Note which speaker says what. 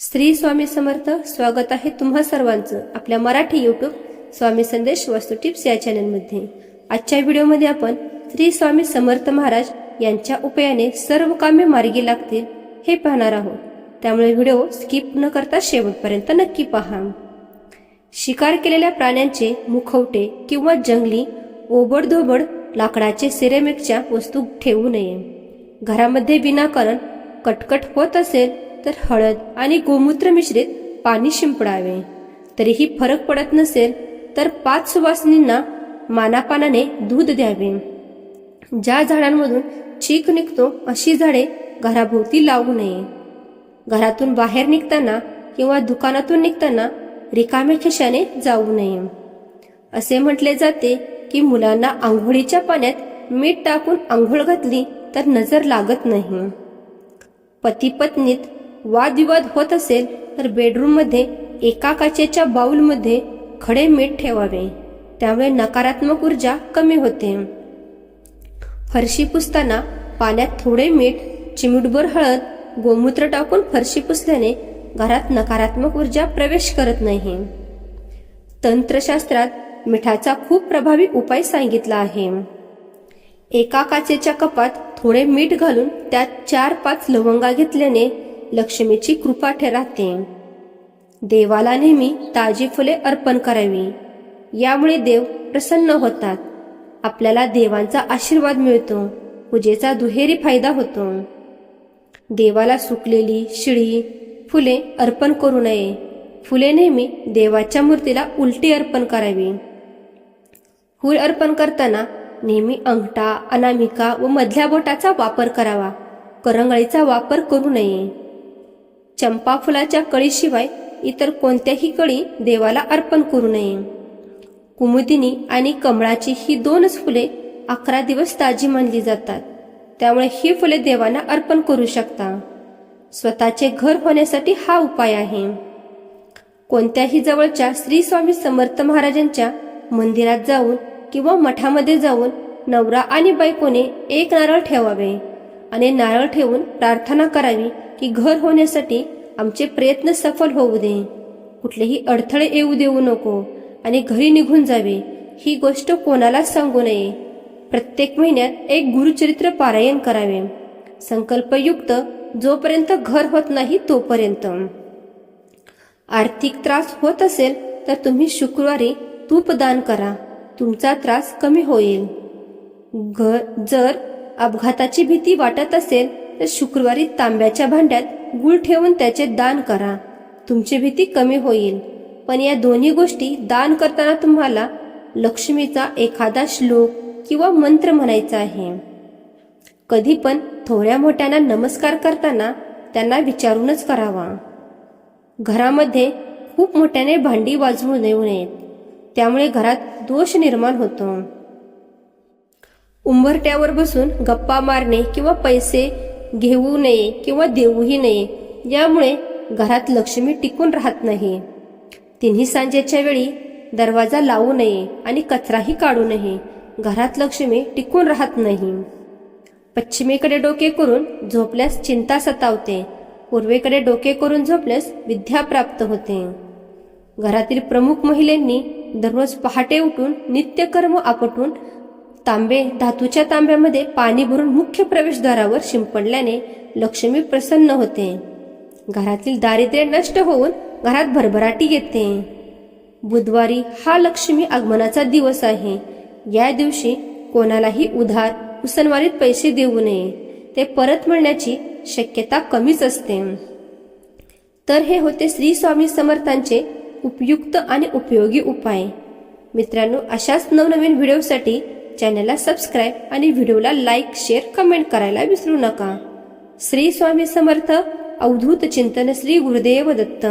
Speaker 1: श्री स्वामी समर्थ स्वागत आहे तुम्हा सर्वांचं आपल्या मराठी युट्यूब स्वामी संदेश वास्तू टिप्स या चॅनलमध्ये आजच्या व्हिडिओमध्ये आपण श्री स्वामी समर्थ महाराज यांच्या उपायाने सर्व कामे मार्गी लागतील हे पाहणार आहोत. त्यामुळे व्हिडिओ स्किप न करता शेवटपर्यंत नक्की पहा. शिकार केलेल्या प्राण्यांचे मुखवटे किंवा जंगली ओबडधोबड लाकडाचे सिरेमिकच्या वस्तू ठेवू नये. घरामध्ये विनाकारण कटकट होत असेल तर हळद आणि गोमूत्र मिश्रित पाणी शिंपडावे. तरीही फरक पडत नसेल तर पाच सुवासिनींना मानापानाने दूध द्यावे. ज्या झाडांमधून चीक निघतो अशी झाडे घराभोवती लावू नये. घरातून बाहेर निघताना किंवा दुकानातून निघताना रिकाम्या खिशाने जाऊ नये. असे म्हटले जाते की मुलांना आंघोळीच्या पाण्यात मीठ टाकून आंघोळ घातली तर नजर लागत नाही. पती पत्नीत वादविवाद होत असेल तर बेडरूममध्ये एका काचेच्या बाऊलमध्ये खडे मीठ ठेवावे. त्यामुळे नकारात्मक ऊर्जा कमी होते. फरशी पुसताना पाण्यात थोडे मीठ चिमुटभर हळद गोमूत्र टाकून फरशी पुसल्याने घरात नकारात्मक ऊर्जा प्रवेश करत नाही. तंत्रशास्त्रात मिठाचा खूप प्रभावी उपाय सांगितला आहे. एका काचेच्या कपात थोडे मीठ घालून त्यात चार पाच लवंगा घेतल्याने लक्ष्मीची कृपा ठराते. देवाला नेहमी ताजी फुले अर्पण करावी. यामुळे देव प्रसन्न होतात. आपल्याला देवांचा आशीर्वाद मिळतो. पूजेचा दुहेरी फायदा होतो. देवाला सुकलेली शिळी फुले अर्पण करू नये. फुले नेहमी देवाच्या मूर्तीला उलटी अर्पण करावी. फूल अर्पण करताना नेहमी अंगठा अनामिका व मधल्या बोटाचा वापर करावा. करंगळीचा वापर करू नये. चंपा फुलाच्या कळीशिवाय इतर कोणत्याही कळी देवाला अर्पण करू नये. कुमुदिनी आणि कमळाची ही दोनच फुले अकरा दिवस ताजी मानली जातात. त्यामुळे ही फुले देवांना अर्पण करू शकता. स्वतःचे घर होण्यासाठी हा उपाय आहे. कोणत्याही जवळच्या श्री स्वामी समर्थ महाराजांच्या मंदिरात जाऊन किंवा मठामध्ये जाऊन नवरा आणि बायकोने एक नारळ ठेवावे. आणि नारळ ठेवून प्रार्थना करावी की घर होण्यासाठी आमचे प्रयत्न सफल होऊ दे. कुठलेही अडथळे येऊ देऊ नको आणि घरी निघून जावे. ही गोष्ट कोणालाच सांगू नये. प्रत्येक महिन्यात एक गुरुचरित्र पारायण करावे. संकल्पयुक्त जोपर्यंत घर होत नाही तोपर्यंत. आर्थिक त्रास होत असेल तर तुम्ही शुक्रवारी तूप दान करा. तुमचा त्रास कमी होईल. घर जर अपघाताची भीती वाटत असेल तर शुक्रवारी तांब्याच्या भांड्यात गुळ ठेवून त्याचे दान करा. तुमची भीती कमी होईल. पण या दोन्ही गोष्टी दान करताना तुम्हाला लक्ष्मीचा एखादा श्लोक किंवा मंत्र म्हणायचा आहे. कधी पण थोड्या मोठ्यांना नमस्कार करताना त्यांना विचारूनच करावा. घरामध्ये खूप मोठ्याने भांडी वाजवू देऊ नयेत. त्यामुळे घरात दोष निर्माण होतो. उंबरट्यावर बसून गप्पा मारणे किंवा पैसे घेऊ नये किंवा देऊही नये यामुळे घरात लक्ष्मी टिकून राहत नाही. तिन्ही सांजेच्या वेळी दरवाजा लावू नये आणि कचराही काढू नये घरात लक्ष्मी टिकून राहत नाही. पश्चिमेकडे डोके करून झोपल्यास चिंता सतावते पूर्वेकडे डोके करून झोपल्यास विद्या प्राप्त होते. घरातील प्रमुख महिलांनी दररोज पहाटे उठून नित्यकर्म आपटून तांबे धातूच्या तांब्यामध्ये पाणी भरून मुख्य प्रवेशद्वारावर शिंपडल्याने लक्ष्मी प्रसन्न होते. घरातील दारिद्र्य नष्ट होऊन घरात भरभराटी येते. बुधवारी हा लक्ष्मी आगमनाचा दिवस आहे. या दिवशी कोणालाही उधार उसनवारीत पैसे देऊ नये. ते परत मिळण्याची शक्यता कमीच असते. तर हे होते श्री स्वामी समर्थांचे उपयुक्त आणि उपयोगी उपाय. मित्रांनो अशाच नवनवीन व्हिडिओसाठी चॅनलला सबस्क्राईब आणि व्हिडिओला लाईक शेअर कमेंट करायला विसरू नका. श्री स्वामी समर्थ अवधूत चिंतन श्री गुरुदेव दत्त.